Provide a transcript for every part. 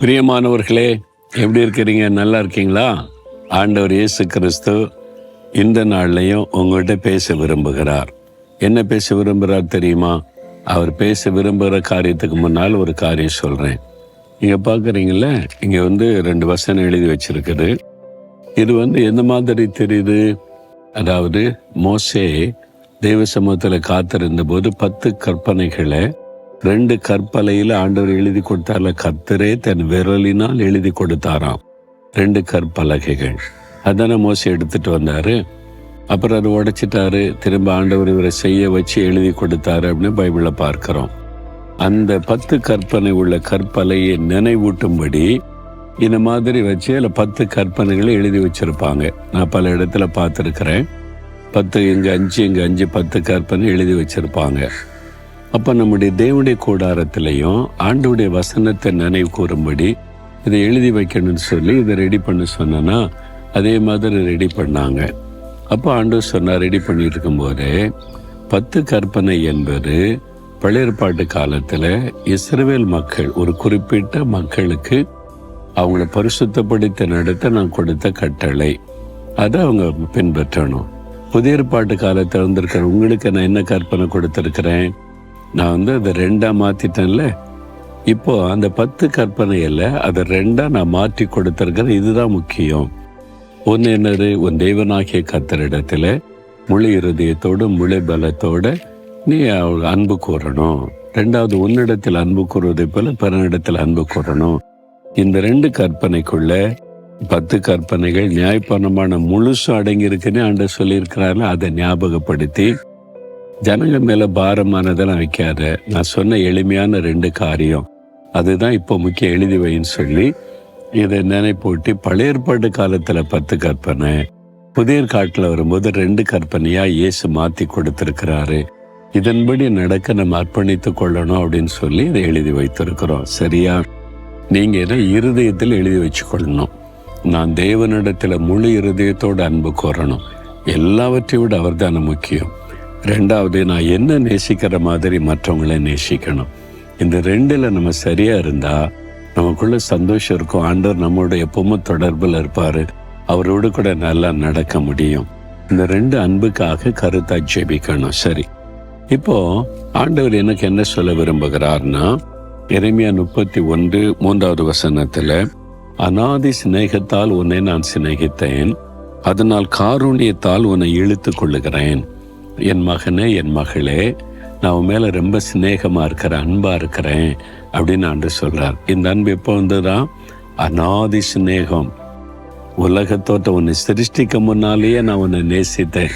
பிரியமானவர்களே எப்படி இருக்கிறீங்க? நல்லா இருக்கீங்களா? ஆண்டவர் இயேசு கிறிஸ்து இந்த நாள்லையும் உங்கள்கிட்ட பேச விரும்புகிறார். என்ன பேச விரும்புகிறார் தெரியுமா? அவர் பேச விரும்புகிற காரியத்துக்கு முன்னால் ஒரு காரியம் சொல்கிறேன் நீங்கள் பார்க்குறீங்கள இங்கே வந்து ரெண்டு வசனம் எழுதி வச்சிருக்குது. இது வந்து எந்த மாதிரி தெரியுது? அதாவது மோசே தெய்வ சமூகத்தில் காத்திருந்த போது பத்து கற்பனைகளை ரெண்டு கற்பலையில் ஆண்டவர் எழுதி கொடுத்தார்ல கர்த்தரே தன் விரலினால் எழுதி கொடுத்தாராம். ரெண்டு கற்பலகைகள். அதானே மோசி எடுத்துட்டு வந்தாரு. அப்புறம் அதை உடைச்சிட்டாரு. திரும்ப ஆண்டவர் இவரை செய்ய வச்சு எழுதி கொடுத்தாரு அப்படின்னு பைபிளில் பார்க்கிறோம். அந்த பத்து கற்பனை உள்ள கற்பலையை நினைவூட்டும்படி இந்த மாதிரி வச்சு அதில் பத்து கற்பனைகளை எழுதி வச்சிருப்பாங்க. நான் பல இடத்துல பார்த்துருக்குறேன். பத்து இங்கே அஞ்சு இங்கே அஞ்சு பத்து கற்பனை எழுதி வச்சிருப்பாங்க. அப்போ நம்முடைய தேவனுடைய கூடாரத்திலையும் ஆண்டவுடைய வசனத்தை நினைவு கூறும்படி இதை எழுதி வைக்கணும்னு சொல்லி இதை ரெடி பண்ண சொன்னேன்னா அதே மாதிரி ரெடி பண்ணாங்க. அப்போ ஆண்டவர் சொன்னார் ரெடி பண்ணிட்டு இருக்கும்போதே பத்து கற்பனை என்பது பழையற்பாட்டு காலத்தில் இஸ்ரேல் மக்கள் ஒரு குறிப்பிட்ட மக்களுக்கு அவங்கள பரிசுத்தப்படுத்தி நடத்த நான் கொடுத்த கட்டளை. அதை அவங்க பின்பற்றணும். புதிய ஏற்பாட்டு காலத்தில் வந்திருக்கிற உங்களுக்கு நான் என்ன கற்பனை கொடுத்துருக்கிறேன்? நான் வந்து அதை ரெண்டாக மாற்றிட்டேன்ல இப்போ அந்த பத்து கற்பனையில் அதை ரெண்டாக நான் மாற்றி கொடுத்துருக்கிறேன் இதுதான் முக்கியம். ஒன்று என்னது? உன் தெய்வனாகிய கத்தரிடத்துல முழு இருதயத்தோடு முழு பலத்தோடு நீ அன்பு கூறணும். ரெண்டாவது உன்னிடத்தில் அன்பு கூறுவதை போல பிறனிடத்தில் அன்பு கூறணும். இந்த ரெண்டு கற்பனைக்குள்ள பத்து கற்பனைகள் நியாயப்பணமான முழுசு அடங்கி இருக்குன்னு ஆண்டு சொல்லியிருக்கிறாரு அதை ஞாபகப்படுத்தி ஜனங்கள் மேலே பாரமானதெல்லாம் வைக்காத. நான் சொன்ன எளிமையான ரெண்டு காரியம். அதுதான் இப்போ முக்கிய எழுதி வைன்னு சொல்லி இதை நினைப்பூட்டி பழையற்பாட்டு காலத்தில் பத்து கற்பனை புதிய காட்டில் வரும்போது ரெண்டு கற்பனையாக இயேசு மாற்றி கொடுத்துருக்கிறாரு. இதன்படி நடக்க நம்ம அர்ப்பணித்துக் கொள்ளணும் அப்படின்னு சொல்லி இதை எழுதி வைத்திருக்கிறோம். சரியா? நீங்கள் இதை இருதயத்தில் எழுதி வச்சுக்கொள்ளணும். நான் தேவனிடத்தில் முழு இருதயத்தோட அன்பு கோரணும். எல்லாவற்றையும் விட அவர்தான முக்கியம். ரெண்டாவது நான் என்ன நேசிக்கிற மாதிரி மற்றவங்களை நேசிக்கணும்? இந்த ரெண்டில் நம்ம சரியாக இருந்தால் நமக்குள்ள சந்தோஷம் இருக்கும். ஆண்டவர் நம்மளோட எப்பவுமே தொடர்பில் இருப்பார். அவரோடு கூட நல்லா நடக்க முடியும். இந்த ரெண்டு அன்புக்காக கருத்தா ஜெபிக்கணும். சரி. இப்போ ஆண்டவர் எனக்கு என்ன சொல்ல விரும்புகிறார்னா இறைமையா முப்பத்தி ஒன்று மூன்றாவது வசனத்துல அனாதி சிநேகத்தால் உன்னை நான் சிநேகித்தேன். அதனால் காரூணியத்தால் உன்னை இழுத்து கொள்ளுகிறேன். என் மகனே என் மகளே நான் உன் மேலே ரொம்ப சிநேகமாக இருக்கிறேன் அன்பாக இருக்கிறேன் அப்படின்னு ஆண்டு சொல்கிறார் இந்த அன்பு எப்போ வந்ததா அனாதி சிநேகம். உலகத்தோட்ட உன்னை சிருஷ்டிக்க முன்னாலேயே நான் உன்னை நேசித்தேன்.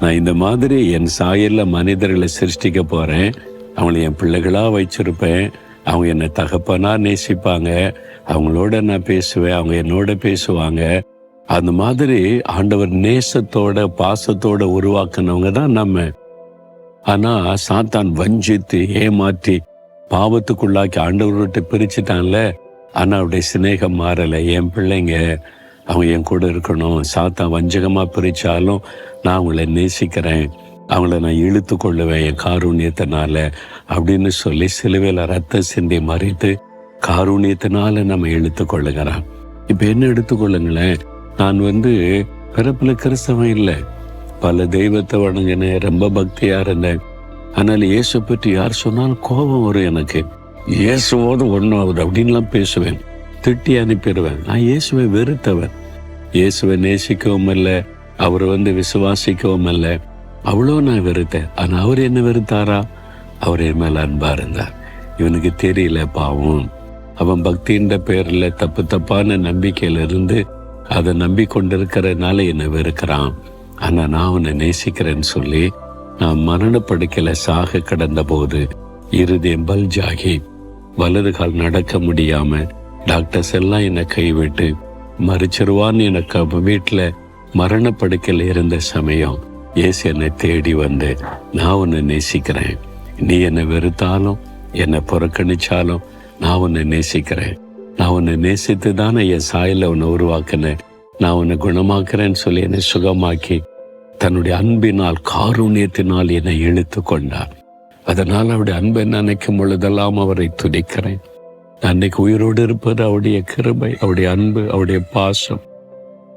நான் இந்த மாதிரி என் சாயலில் மனிதர்களை சிருஷ்டிக்க போகிறேன் அவங்களை என் பிள்ளைகளாக வச்சுருப்பேன் அவங்க என்னை தகப்பனாக நேசிப்பாங்க. அவங்களோட நான் பேசுவேன். அவங்க என்னோட பேசுவாங்க. அந்த மாதிரி ஆண்டவர் நேசத்தோட பாசத்தோட உருவாக்குனவங்க தான் நம்ம. ஆனா சாத்தான் வஞ்சித்து ஏமாற்றி பாவத்துக்குள்ளாக்கி ஆண்டவர்கிட்ட பிரிச்சுட்டான்ல. ஆனா அவருடைய சிநேகம் மாறலை. என் பிள்ளைங்க அவங்க என் கூட இருக்கணும். சாத்தான் வஞ்சகமா பிரிச்சாலும் நான் அவங்கள நேசிக்கிறேன். அவங்கள நான் இழுத்து கொள்ளுவேன் என் காரூணியத்தினால அப்படின்னு சொல்லி சிலுவையில் ரத்த சிந்தி மறைத்து காரூணியத்தினால நம்ம இழுத்து கொள்ளுகிறான். இப்போ என்ன எடுத்துக்கொள்ளுங்களேன் நான் வந்து பிறப்பில் கிறிஸ்தவன் இல்லை. பல தெய்வத்தை வணங்கினேன் ரொம்ப பக்தியாக இருந்தேன் ஆனால் இயேசு பற்றி யார் சொன்னாலும் கோபம் வரும் எனக்கு. இயேசுவோடு ஒன்றும் ஆகுது அப்படின்லாம் பேசுவேன். திட்டி அனுப்பிடுவேன். நான் இயேசுவை வெறுத்தவன். இயேசுவை நேசிக்கவும் இல்லை அவர் வந்து விசுவாசிக்கவும் இல்லை அவ்வளோ நான் வெறுத்தேன். ஆனால் அவர் என்ன வெறுத்தாரா? அவர் என் மேலே அன்பாக இருந்தார். இவனுக்கு தெரியல பாவம். அவன் பக்தின்ற பேரில் தப்பு தப்பான நம்பிக்கையில் இருந்து அதை நம்பி கொண்டிருக்கிறதுனால என்னை வெறுக்கிறான். ஆனா நான் அவனை நேசிக்கிறேன்னு சொல்லி நான் மரணப்படுக்கையில சாக கிடந்த போது இருதயம் பல்ஜாகி வலது கால் நடக்க முடியாம டாக்டர்ஸ் எல்லாம் என்னை கைவிட்டு மறிச்சிருவான்னு எனக்கு வீட்டில் மரணப்படுக்கையில் இருந்த சமயம் ஏசு என்னை தேடி வந்து நான் உன்னை நேசிக்கிறேன். நீ என்னை வெறுத்தாலும் என்னை புறக்கணிச்சாலும் நான் உன்னை நேசிக்கிறேன். நான் உன்னை நேசித்து தானே என் சாயல உன்னை உருவாக்கினேன். நான் உன்னை குணமாக்குறேன்னு சொல்லி என்னை சுகமாக்கி தன்னுடைய அன்பினால் காரூணியத்தினால் என்னை இழுத்து கொண்டார் அதனால் அவருடைய அன்பை நினைக்கும் பொழுதெல்லாம் அவரை துடிக்கிறேன் நான் இன்னைக்கு உயிரோடு இருப்பது அவருடைய கிருபை அவருடைய அன்பு அவருடைய பாசம்.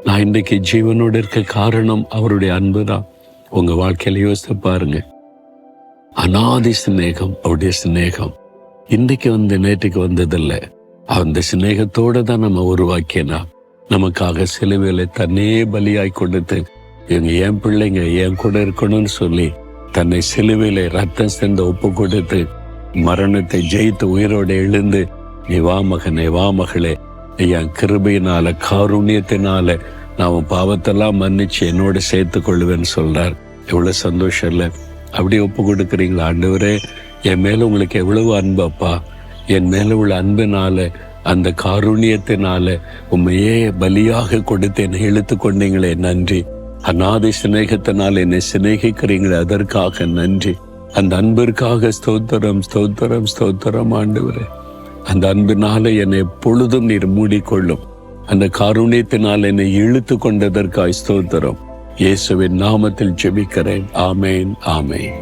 நான் இன்றைக்கு ஜீவனோடு இருக்க காரணம் அவருடைய அன்பு தான் உங்க வாழ்க்கையில யோசித்து பாருங்க. அனாதி சிநேகம் அவருடைய சிநேகம். இன்றைக்கு வந்து நேற்றுக்கு வந்ததில்லை. அந்த சிநேகத்தோட தான் நம்ம உருவாக்கினா நமக்காக சிலுவையில தன்னே பலியாய் கொடுத்து இவங்க என் பிள்ளைங்க என் கூட இருக்கணும்னு சொல்லி தன்னை சிலுவையில ரத்தம் சேர்ந்த ஒப்பு கொடுத்து மரணத்தை ஜெயித்து உயிரோடு எழுந்து நீ வா மகனே வா மகளே என் கிருபையினால காருண்யத்தினால நான் பாவத்தெல்லாம் மன்னிச்சு என்னோட சேர்த்து கொள்ளுவேன்னு சொல்றார். எவ்வளவு சந்தோஷம் இல்லை. அப்படி ஒப்பு கொடுக்குறீங்களா ஆண்டவரே? என் மேல உங்களுக்கு எவ்வளவு அன்பு அப்பா. என் மேல உள்ள அன்பினால அந்த காருண்யத்தினால உண்மையே பலியாக கொடுத்து என்னை இழுத்து கொண்டீங்களே நன்றி. அநாதை சிநேகத்தினால் என்னை சிநேகிக்கிறீங்களே அதற்காக நன்றி. அந்த அன்பிற்காக ஸ்தோத்திரம் ஸ்தோத்திரம் ஸ்தோத்திரம் ஆண்டவரே. அந்த அன்பினால என்னை எப்பொழுதும் நீர் மூடிக்கொள்ளும். அந்த காருண்யத்தினால் என்னை இழுத்து கொண்டதற்காய் ஸ்தோத்திரம். இயேசுவின் நாமத்தில் ஜெபிக்கிறேன். ஆமேன் ஆமேன்.